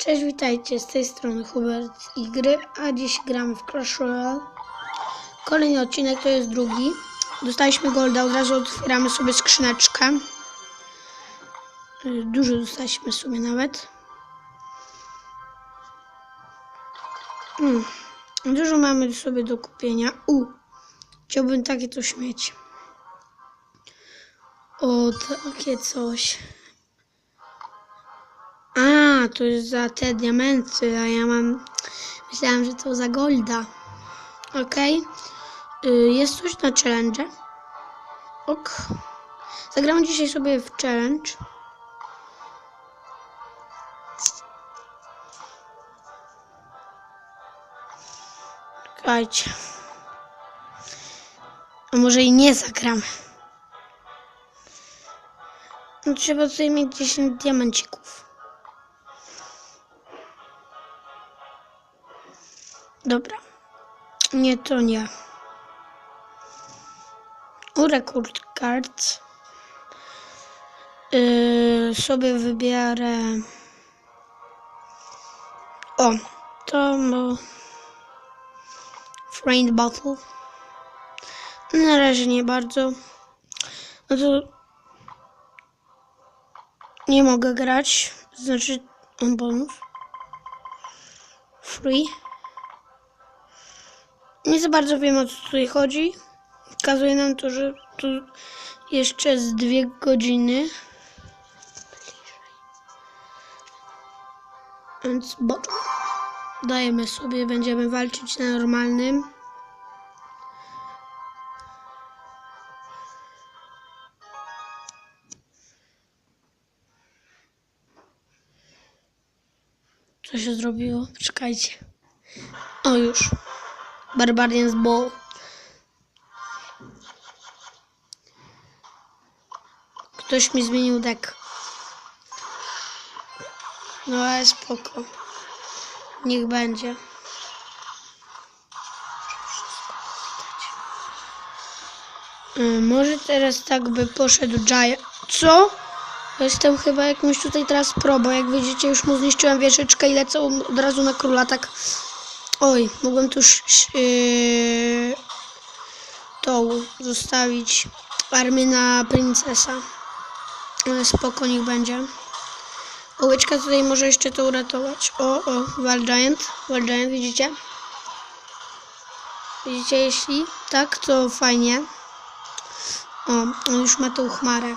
Cześć, witajcie, z tej strony Hubert i gry, a dziś gramy w Clash Royale. Kolejny odcinek, to jest drugi. Dostaliśmy golda, od razu otwieramy sobie skrzyneczkę. Y, Dużo dostaliśmy sobie nawet. Mm. Dużo mamy sobie do kupienia. U, chciałbym takie coś mieć. O, takie coś. To jest za te diamenty, a ja mam. Myślałam, że to za golda. Okej. Y, Jest coś na challenge. Ok. Zagramy dzisiaj sobie w challenge. Czekajcie. A może i nie zagramy. No, trzeba tutaj mieć 10 diamencików. Dobra. Nie, to nie. Record card yy, sobie wybiorę. O, to mo... Friend Battle. Na razie nie bardzo. No to nie mogę grać. Znaczy, on bonus. Free. Nie za bardzo wiem o co tutaj chodzi. Pokazuje nam to, że tu jeszcze z dwie godziny. Więc bo dajemy sobie, będziemy walczyć na normalnym. Co się zrobiło? Czekajcie. O już. Barbarian's Ball. Ktoś mi zmienił deck. No ale spoko. Niech będzie. Y, Może teraz tak by poszedł Giant. Co? Jestem chyba jakimś tutaj teraz pro, bo jak widzicie już mu zniszczyłem wieżyczkę i lecę od razu na króla, tak Oj, mogłem tu yy, tą zostawić armię na princesa. Ale spoko, niech będzie. Ołyczka tutaj może jeszcze to uratować. O, o, Wall Giant. Wall Giant, widzicie? Widzicie, jeśli tak, to fajnie. O, on już ma tą chmarę.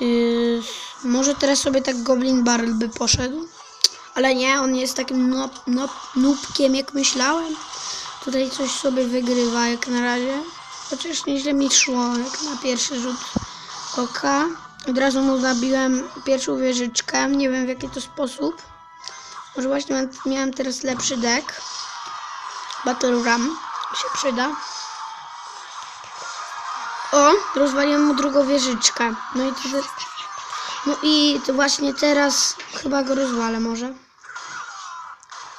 Yy, może teraz sobie tak Goblin Barrel by poszedł. Ale nie, on jest takim no, no, nubkiem jak myślałem. Tutaj coś sobie wygrywa jak na razie. Chociaż nieźle mi szło jak na pierwszy rzut oka. Od razu mu zabiłem pierwszą wieżyczkę. Nie wiem w jaki to sposób. Może właśnie miałem- teraz lepszy deck. Battle Ram się przyda. O, rozwaliłem mu drugą wieżyczkę. No i to, no i to właśnie teraz chyba go rozwalę może.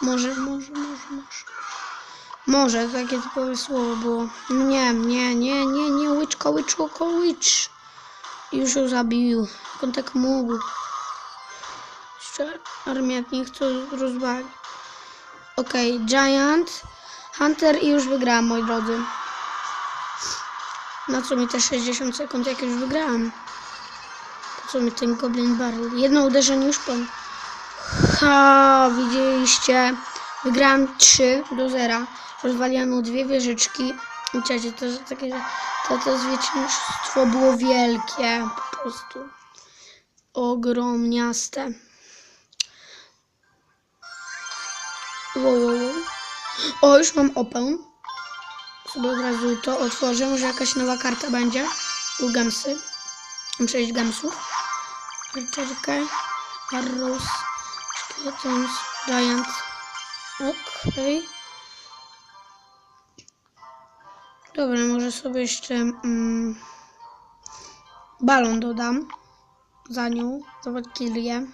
Może, może, może, może. Może, takie typowe słowo było. No nie, nie, nie, nie, nie, łyczko, łyczko, łycz. Już ją zabił. On tak mógł. Jeszcze armia niech to rozwali. Okej, Giant, Hunter i już wygrałam, moi drodzy. Na co mi te 60 sekund, jak już wygrałam? Po co mi ten Goblin Barrel? Jedno uderzenie już pan. Ha, widzieliście? Wygrałam 3 do 0. Rozwaliłam mu dwie wieżyczki. Widzicie, to jest takie, że to, to zwycięstwo było wielkie. Po prostu. Ogromniaste. Wow, wow, wow. O, już mam open. Sobie od razu to otworzę. Może jakaś nowa karta będzie. U 6 Gemsów. Archerkę. Arrows. Skeletons. Giant. Okej. Dobra, może sobie jeszcze mm, balon dodam. Za nią. Za Walkirię.